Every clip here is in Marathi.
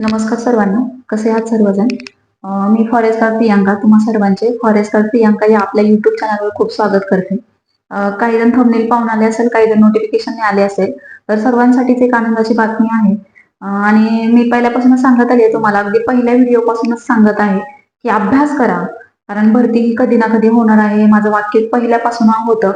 नमस्कार सर्वांना. कसे आहात सर्वजण? मी मी फॉरेस्टर प्रियांका. तुम्हा सर्वांचे फॉरेस्टर प्रियांका या आपल्या युट्यूब चॅनलवर खूप स्वागत करते. काही जण थंबनेल पाहून आले असेल काही जण नोटिफिकेशन आले असेल तर सर्वांसाठीच एक आनंदाची बातमी आहे. आणि मी पहिल्यापासूनच सांगत आले तुम्हाला अगदी पहिल्या व्हिडिओ पासूनच सांगत आहे की अभ्यास करा. कारण भरती ही कधी ना कधी होणार आहे. माझं वाक्य पहिल्यापासून होतं.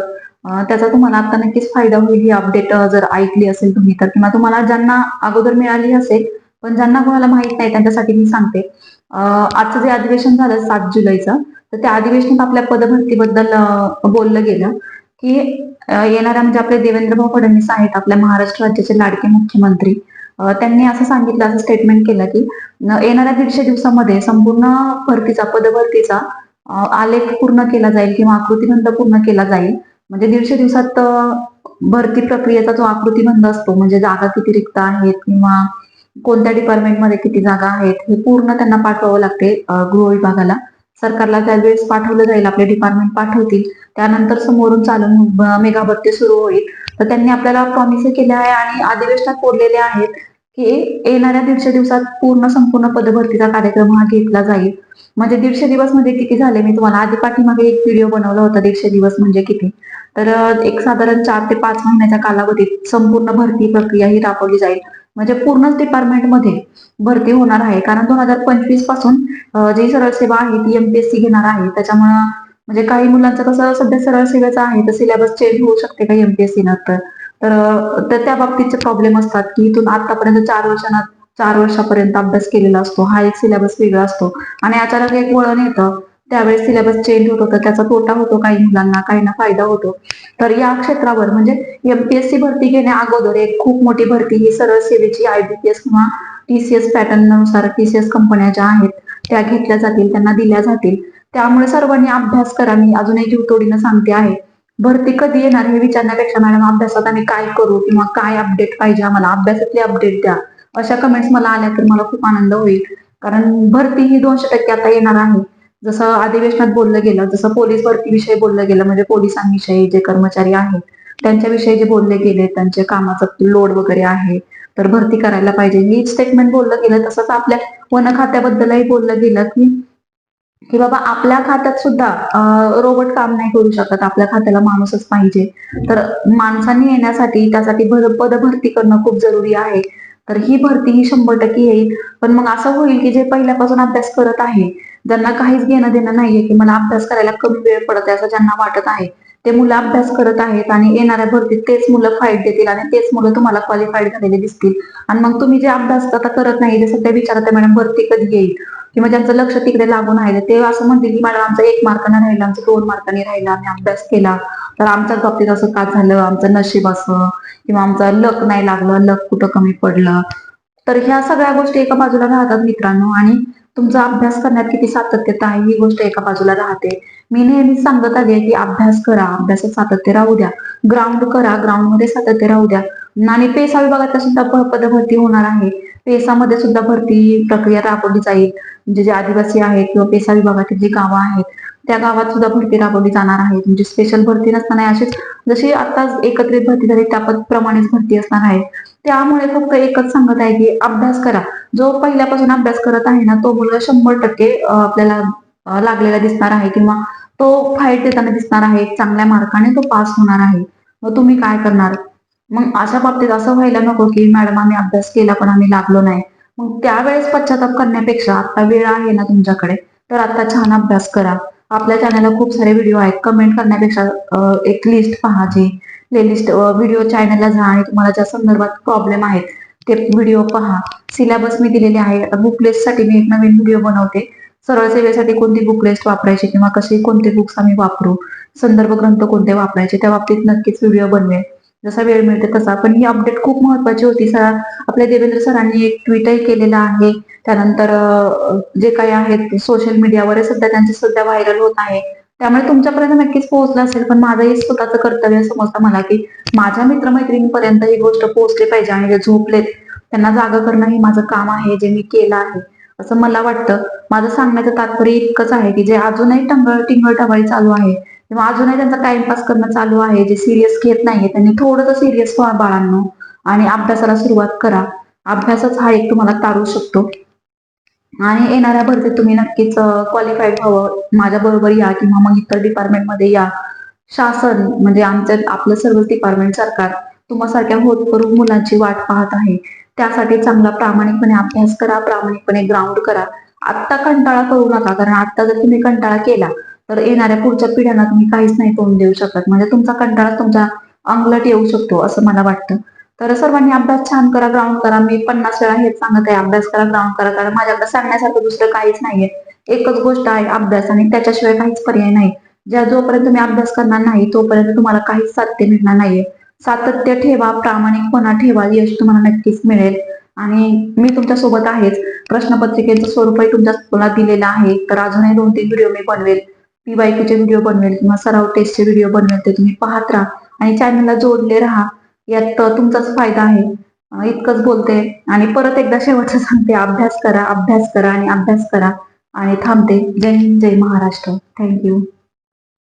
त्याचा तुम्हाला आता नक्कीच फायदा होईल. ही अपडेट जर ऐकली असेल तुम्ही तर किंवा तुम्हाला ज्यांना अगोदर मिळाली असेल पण ज्यांना कोणाला माहीत नाही त्यांच्यासाठी मी सांगते. आजचं जे अधिवेशन झालं सात जुलैचं तर त्या अधिवेशनात आपल्या पदभरतीबद्दल बोललं गेलं की येणाऱ्या म्हणजे आपले देवेंद्रभाऊ फडणवीस आहेत आपल्या महाराष्ट्र राज्याचे लाडके मुख्यमंत्री. त्यांनी असं सांगितलं असं स्टेटमेंट केलं की येणाऱ्या दीडशे दिवसामध्ये संपूर्ण भरतीचा पदभरतीचा आलेख पूर्ण केला जाईल किंवा आकृतीबंध पूर्ण केला जाईल. म्हणजे दीडशे दिवसात भरती प्रक्रियेचा जो आकृतीबंध असतो म्हणजे जागा किती रिक्त आहेत किंवा कोणत्या डिपार्टमेंटमध्ये किती जागा आहेत हे पूर्ण त्यांना पाठवावं लागते गृह विभागाला. सरकारला त्यावेळेस पाठवलं जाईल आपले डिपार्टमेंट पाठवतील त्यानंतर समोरून चालून ब- मेगा भरती सुरू होईल. तर त्यांनी आपल्याला प्रॉमिस केले आहे आणि अधिवेशनात कोरलेले आहेत की येणाऱ्या दीडशे दिवसात पूर्ण संपूर्ण पदभरतीचा कार्यक्रम हा घेतला जाईल. म्हणजे दीडशे दिवस म्हणजे किती झाले? मी तुम्हाला आधी पाठीमागे एक व्हिडिओ बनवला होता दीडशे दिवस म्हणजे किती? तर एक साधारण चार ते पाच महिन्याच्या कालावधीत संपूर्ण भरती प्रक्रिया ही राबवली जाईल. म्हणजे पूर्णच डिपार्टमेंटमध्ये भरती होणार आहे. कारण दोन हजार पंचवीसपासून जी सरळ सेवा आहे ती एमपीएससी घेणार आहे. त्याच्यामुळं म्हणजे काही मुलांचं कसं सध्या सरळ सेवेचं आहे तर सिलेबस चेंज होऊ शकते का एमपीएससी नंतर तर तर त्या बाबतीतचे प्रॉब्लेम असतात की इथून आतापर्यंत चार वर्षांना चार वर्षापर्यंत अभ्यास केलेला असतो. हा एक सिलेबस वेगळा असतो. आणि अचानक एक वळण येतं. त्यावेळेस सिलेबस चेंज होत तर त्याचा तोटा होतो काही मुलांना काहींना फायदा होतो. तर या क्षेत्रावर म्हणजे एमपीएससी भरती घेण्या अगोदर एक खूप मोठी भरती ही सरळ सेवेची आयबीपीएस किंवा टीसीएस पॅटर्ननुसार टीसीएस कंपन्या ज्या आहेत त्या घेतल्या जातील त्यांना दिल्या जातील. त्यामुळे सर्वांनी अभ्यास करा मी अजून एक जीवतोडीनं सांगते आहे. भरती कधी येणार हे विचारण्यापेक्षा मॅडम अभ्यासात आम्ही काय करू किंवा काय अपडेट पाहिजे आम्हाला? अभ्यासातली अपडेट द्या. अशा कमेंट्स मला आल्या तर मला खूप आनंद होईल. कारण भरती ही दोनशे टक्के आता येणार आहे. जसं अधिवेशनात बोललं गेलं जसं पोलीस भरतीविषयी बोललं गेलं म्हणजे पोलिसांविषयी जे कर्मचारी आहेत त्यांच्याविषयी जे बोलले गेले त्यांचे कामाचा लोड वगैरे आहे तर भरती करायला पाहिजे. ही स्टेटमेंट बोललं गेलं तसंच आपल्या वन खात्याबद्दलही बोललं गेलं की की बाबा आपल्या खात्यात सुद्धा रोबोट काम नाही करू शकत. आपल्या खात्याला माणूसच पाहिजे. तर माणसांनी येण्यासाठी त्यासाठी पद पदभरती करणं खूप जरुरी आहे. तर ही भरती ही शंभर टक्के येईल. पण मग असं होईल की जे पहिल्यापासून अभ्यास करत आहे ज्यांना काहीच घेणं देणं नाहीये की मला अभ्यास करायला कमी वेळ पडत आहे असं ज्यांना वाटत आहे ते मुलं अभ्यास करत आहेत आणि येणाऱ्या भरतीत तेच मुलं फाईट देतील आणि तेच मुलं तुम्हाला क्वालिफाईड झालेले दिसतील. आणि मग तुम्ही जे अभ्यास आता करत नाही जे सध्या विचारत मॅडम भरती कधी येईल? किंवा ज्यांचं लक्ष तिकडे लागून आहे ते असं म्हणतील की मॅडम आमचा एक मार्काने राहिलं आमचं दोन मार्काने राहिलं आम्ही अभ्यास केला. तर आमच्या बाबतीत असं का झालं? आमचं नशीब असं किंवा आमचं लक नाही लागलं लक कुठं कमी पडलं? तर ह्या सगळ्या गोष्टी एका बाजूला राहतात मित्रांनो. आणि तुमचा अभ्यास करण्यात किती सातत्यता आहे ही गोष्ट एका बाजूला राहते. मी नेहमीच सांगत आली की अभ्यास करा अभ्यासात सातत्य राहू द्या. ग्राउंड करा ग्राउंडमध्ये सातत्य राहू द्या. आणि पेसा विभागात सुद्धा पदभरती होणार आहे. पेसामध्ये सुद्धा भरती प्रक्रिया राबवली जाईल. म्हणजे जे आदिवासी आहेत किंवा पेसा विभागातील जी गावं आहेत त्या गावात सुद्धा भरती राबवली जाणार आहे. म्हणजे स्पेशल भरती नसताना अशीच जशी आता एकत्रित भरती झाली त्या प्रमाणेच भरती असणार आहे. त्यामुळे फक्त एकच सांगत आहे की अभ्यास करा. जो पहिल्यापासून अभ्यास करत आहे ना तो मुलगा शंभर टक्के आपल्याला लागलेला दिसणार आहे किंवा तो फाईट देताना दिसणार आहे चांगल्या मार्काने तो पास होणार आहे. मग तुम्ही काय करणार? मग अशा बाबतीत असं व्हायला नको की मॅडम आम्ही अभ्यास केला पण आम्ही लागलो नाही. मग त्यावेळेस पश्चाताप करण्यापेक्षा आता वेळ आहे ना तुमच्याकडे तर आता छान अभ्यास करा. आपल्या चॅनलला खूप सारे व्हिडिओ आहेत. कमेंट करण्यापेक्षा एक लिस्ट पहा जे. प्लेलिस्ट व्हिडिओ चॅनलला जा आणि तुम्हाला ज्या संदर्भात प्रॉब्लेम आहेत ते व्हिडिओ पहा. सिलेबस मी दिलेले आहे. बुकलेस्टसाठी बुक मी एक नवीन व्हिडिओ बनवते. सरळ सेवेसाठी कोणती बुक लिस्ट वापरायची किंवा कसे कोणते बुक्स आम्ही वापरू? संदर्भ ग्रंथ कोणते वापरायचे? त्या बाबतीत नक्कीच व्हिडिओ बनवेल जसा वेळ मिळते तसा. पण ही अपडेट खूप महत्वाची होती सर. आपल्या देवेंद्र सरांनी एक ट्विटही केलेलं आहे. त्यानंतर जे काही आहेत सोशल मीडियावर सध्या त्यांचे सध्या व्हायरल होत आहे. त्यामुळे तुमच्यापर्यंत नक्कीच पोहोचलं असेल पण माझंही स्वतःचं कर्तव्य समजतं मला की माझ्या मित्रमैत्रिणीपर्यंत ही गोष्ट पोहोचली पाहिजे आणि जे झोपलेत. त्यांना जागा करणं हे माझं काम आहे जे मी केलं आहे. असं मला वाटतं. माझं सांगण्याचं तात्पर्य इतकंच आहे की जे अजूनही टंगळ टिंगळ टवाळी चालू आहे किंवा अजूनही त्यांचा टाइमपास करणं चालू आहे जे सिरियस घेत नाहीये त्यांनी थोडंसं सिरियस व्हा बाळांनो आणि अभ्यासाला सुरुवात करा. अभ्यासच हा एक तुम्हाला तारू शकतो. आणि येणाऱ्या भरतीत तुम्ही नक्कीच क्वालिफाईड व्हावं. माझ्या बरोबर या किंवा मग इतर डिपार्टमेंटमध्ये या. शासन म्हणजे आमचं आपलं सर्व डिपार्टमेंट सरकार तुम्हासारख्या होतकरू मुलांची वाट पाहत आहे. त्यासाठी चांगला प्रामाणिकपणे अभ्यास करा प्रामाणिकपणे ग्राउंड करा. आत्ता कंटाळा करू नका कारण आत्ता जर तुम्ही कंटाळा केला तर येणाऱ्या पुढच्या पिढ्यांना तुम्ही काहीच नाही तोंड देऊ शकत. म्हणजे तुमचा कंटाळा तुमच्या अंगलट येऊ शकतो असं मला वाटतं. तर सर्वांनी अभ्यास छान करा ग्राउंड करा. मी पन्नास वेळा हेच सांगत आहे अभ्यास करा ग्राउंड करा. कारण माझ्याकडे सांगण्यासारखं दुसरं काहीच नाहीये. एकच गोष्ट आहे अभ्यास आणि त्याच्याशिवाय काहीच पर्याय नाही. ज्या जोपर्यंत तुम्ही अभ्यास करणार नाही तोपर्यंत तुम्हाला काहीच साध्य मिळणार नाहीये. सातत्य ठेवा प्रामाणिकपणा ठेवा यश तुम्हाला नक्कीच मिळेल. आणि मी तुमच्यासोबत आहेच. प्रश्नपत्रिकेचं स्वरूपही तुमच्या तुला दिलेलं आहे. तर अजूनही दोन तीन व्हिडिओ मी बनवेल. पीवायक्यूचे व्हिडिओ बनवेल किंवा सराव टेस्टचे व्हिडिओ बनवेल ते तुम्ही पाहत राहा. आणि चॅनलला जोडले राहा. यात तुमचाच फायदा आहे. इतकंच बोलते. आणि परत एकदा शेवटचं सांगते. अभ्यास करा अभ्यास करा आणि अभ्यास करा. आणि थांबते. जय हिंद जय महाराष्ट्र. Thank you